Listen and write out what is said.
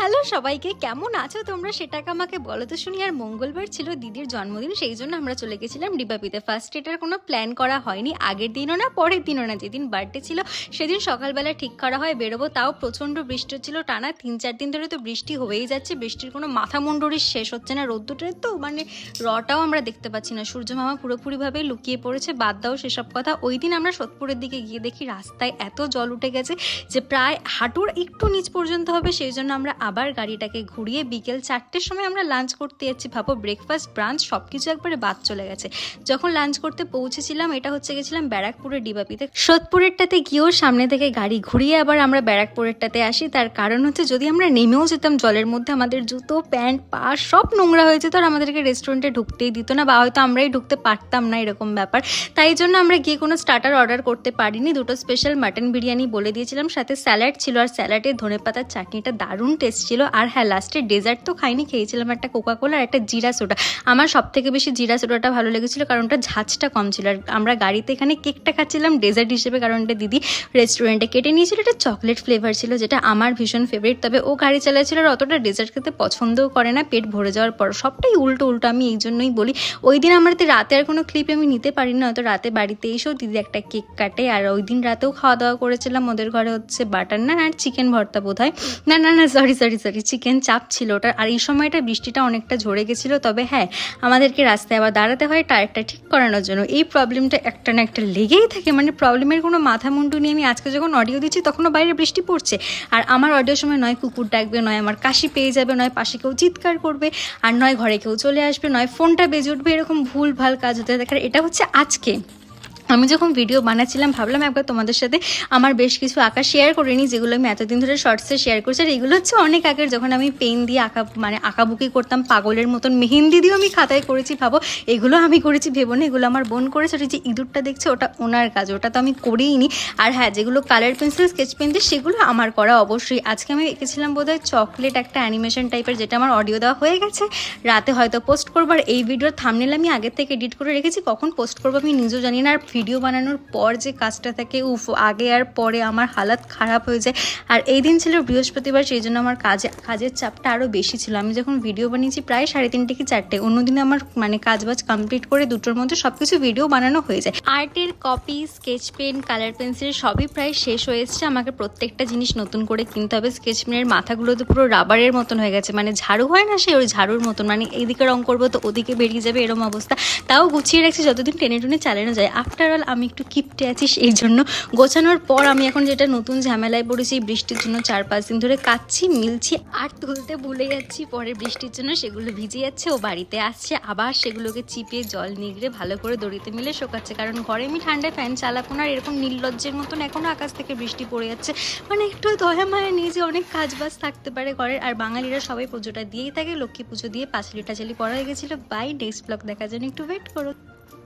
Hello সবাইকে, কেমন আছো তোমরা? সেটাকে আমাকে বলো। তো শুনি, আর মঙ্গলবার ছিল দিদির জন্মদিন, সেই জন্য আমরা চলে গেছিলাম ডিবাপিতে ফার্স্ট এটার কোনো প্ল্যান করা হয়নি। আগের দিনও না, পরের দিনও না। যেদিন বার্থডে ছিল, সেদিন সকালবেলা ঠিক করা হয়, বেরোবো। তাও প্রচণ্ড বৃষ্টি হচ্ছিল টানা তিন, চার দিন ধরে তো বৃষ্টি হয়েই যাচ্ছে। বৃষ্টির কোনো মাথা মুন্ডুরি শেষ হচ্ছে না। রোদ্দুটের তো মানে রটাও আমরা দেখতে পাচ্ছি না। সূর্য মামা পুরোপুরিভাবে লুকিয়ে পড়েছে, বাদ দাও সেসব কথা। ওই দিন আমরা সোদপুরের দিকে গিয়ে দেখি, রাস্তায় এত জল উঠে গেছে যে, প্রায় হাঁটুর একটু নিচ পর্যন্ত হবে। সেই জন্য আমরা আবার গাড়িটাকে ঘুরিয়ে বিকেল চারটের সময় আমরা লাঞ্চ করতে যাচ্ছি, ভাবো ব্রেকফাস্ট ব্রাঞ্চ সব কিছু একবারে বাদ চলে গেছে। যখন লাঞ্চ করতে পৌঁছেছিলাম, এটা হচ্ছে গেছিলাম ব্যারাকপুরের ডিবাপিতে। সোদপুরেরটাতে গিয়েও সামনে থেকে গাড়ি ঘুরিয়ে আবার আমরা ব্যারাকপুরেরটাতে আসি। তার কারণ হচ্ছে যদি আমরা নেমেও যেতাম জলের মধ্যে, আমাদের জুতো, প্যান্ট, পা সব নোংরা হয়ে যেত আর আমাদেরকে রেস্টুরেন্টে ঢুকতেই দিত না বা হয়তো আমরাই ঢুকতে পারতাম না এরকম ব্যাপার। তাই জন্য আমরা গিয়ে কোনো স্টার্টার অর্ডার করতে পারিনি। দুটো স্পেশাল মাটন বিরিয়ানি বলে দিয়েছিলাম। সাথে স্যালাড ছিল আর স্যালাডের ধনে পাতার চাটনিটা দারুণ টেস্ট ছিল আর হ্যাঁ লাস্টে ডেজার্ট তো খাইনি, খেয়েছিলাম একটা কোকা কোলা আর একটা জিরা সোডা। আমার সব থেকে বেশি জিরা সোডাটা ভালো লেগেছিল কারণ ওটা ঝাঁঝটা কম ছিল। আর আমরা গাড়িতে এখানে কেকটা খাচ্ছিলাম ডেজার্ট হিসেবে কারণ এটা দিদি রেস্টুরেন্টে কেটে নিয়েছিল। এটা চকলেট ফ্লেভার ছিল, যেটা আমার ভীষণ ফেভারিট তবে ও গাড়ি চালাচ্ছিল আর অতটা ডেজার্ট খেতে পছন্দও করে না, পেট ভরে যাওয়ার পর। সবটাই উল্টো উল্টো, আমি এই জন্যই বলি। ওই দিন আমার রাতে আর কোনো ক্লিপ আমি নিতে পারি না, হয়তো রাতে বাড়িতে এসেও দিদি একটা কেক কাটে। আর ওই দিন রাতেও খাওয়া দাওয়া করেছিলাম, ওদের ঘরে হচ্ছে বাটার নান আর চিকেন ভর্তা বোধ হয় না না না sorry sorry sorry sorry chicken chaap ছিল ওটা আর এই সময়টা বৃষ্টিটা অনেকটা ঝরে গেছিল, তবে হ্যাঁ আমাদেরকে রাস্তায় আবার দাঁড়াতে হয় টায়ারটা ঠিক করানোর জন্য। এই প্রবলেমটা একটা না একটা লেগেই থাকে মানে প্রবলেমের কোনো মাথা মুন্ডু নিয়ে আমি আজকে যখন অডিও দিচ্ছি, তখনও বাইরে বৃষ্টি পড়ছে। আর আমার অডিও সময় নয় কুকুর ডাকবে, নয় আমার কাশি পেয়ে যাবে, নয় পাশে কেউ চিৎকার করবে, আর নয় ঘরে কেউ চলে আসবে, নয় ফোনটা বেজে উঠবে, এরকম ভুল ভালো কাজ হতে আর এটা হচ্ছে আজকে। আমি যখন ভিডিও বানাচ্ছিলাম, ভাবলাম একবার তোমাদের সাথে আমার বেশ কিছু আঁকা শেয়ার করে নিই, যেগুলো আমি এতদিন ধরে শর্টসে শেয়ার করছি। আর এগুলো হচ্ছে অনেক আগের, যখন আমি পেন দিয়ে আঁকা মানে আঁকাবুকি করতাম, পাগলের মতন মেহেন্দি দিয়েও আমি খাতায় করেছি, ভাবো। এগুলো আমি করেছি, ভেবো না, এগুলো আমার বোন করেছে। ওটা যে ইঁদুরটা দেখছে, ওটা ওনার কাজ, ওটা তো আমি করেই নি। আর হ্যাঁ যেগুলো কালার পেন্সিল স্কেচ পেন দিয়ে, সেগুলো আমার করা অবশ্যই। আজকে আমি এঁকেছিলাম বোধহয় চকলেট একটা অ্যানিমেশন টাইপের যেটা আমার অডিও দেওয়া হয়ে গেছে। রাতে হয়তো পোস্ট করব। আর এই ভিডিওর থামনেল আমি আগের থেকে এডিট করে রেখেছি, কখন পোস্ট করব আমি নিজেও জানি না। আর ভিডিও বানানোর পর যে কাজটা থাকে, উফ, আগে আর পরে আমার হালাত খারাপ হয়ে যায়। আর এই দিন ছিল বৃহস্পতিবার, সেই জন্য আমার কাজে, কাজের চাপটা আরও বেশি ছিল। আমি যখন ভিডিও বানিয়েছি প্রায় সাড়ে তিনটে কি চারটে অন্যদিনে আমার মানে কাজ বাজ কমপ্লিট করে দুটোর মধ্যে সব কিছু ভিডিও বানানো হয়ে যায়। আর্টের copy sketch pen colour pencil সবই প্রায় শেষ হয়ে এসছে। আমাকে প্রত্যেকটা জিনিস নতুন করে কিনতে হবে। স্কেচ পেনের মাথাগুলো তো পুরো রাবারের মতন হয়ে গেছে। মানে ঝাড়ু হয় না সে ওই ঝাড়ুর মতন। মানে এদিকে রং করব তো ওদিকে বেরিয়ে যাবে এরম অবস্থা। তাও গুছিয়ে রাখছি যতদিন টেনে টুনে চালানো যায়। আফটার অল আমি একটু কিপটে আছি সেই জন্য। গোছানোর পর আমি এখন যেটা নতুন ঝামেলায় পড়েছি, বৃষ্টির জন্য চার পাঁচ দিন ধরে কাচ্ছি মিলছি আর তুলতে ভুলে যাচ্ছি। পরে বৃষ্টির জন্য সেগুলো ভিজে যাচ্ছে, ও বাড়িতে আসছে। আবার সেগুলোকে চিপিয়ে জল নিগড়ে ভালো করে দড়িতে মিলে শোকাচ্ছে। কারণ ঘরে আমি ঠান্ডায় ফ্যান চালাবো না এরকম নির্লজ্জের মতন এখনও আকাশ থেকে বৃষ্টি পড়ে যাচ্ছে। মানে একটু দয়া মায়া নিয়ে যে অনেক কাজ বাজ থাকতে পারে ঘরের আর বাঙালিরা সবাই পুজোটা দিয়েই থাকে, লক্ষ্মী পুজো দিয়ে পাঁচালি টাচালি পড়া হয়ে গেছিল। বাই নেক্সট ব্লগ দেখার জন্য একটু ওয়েট করো।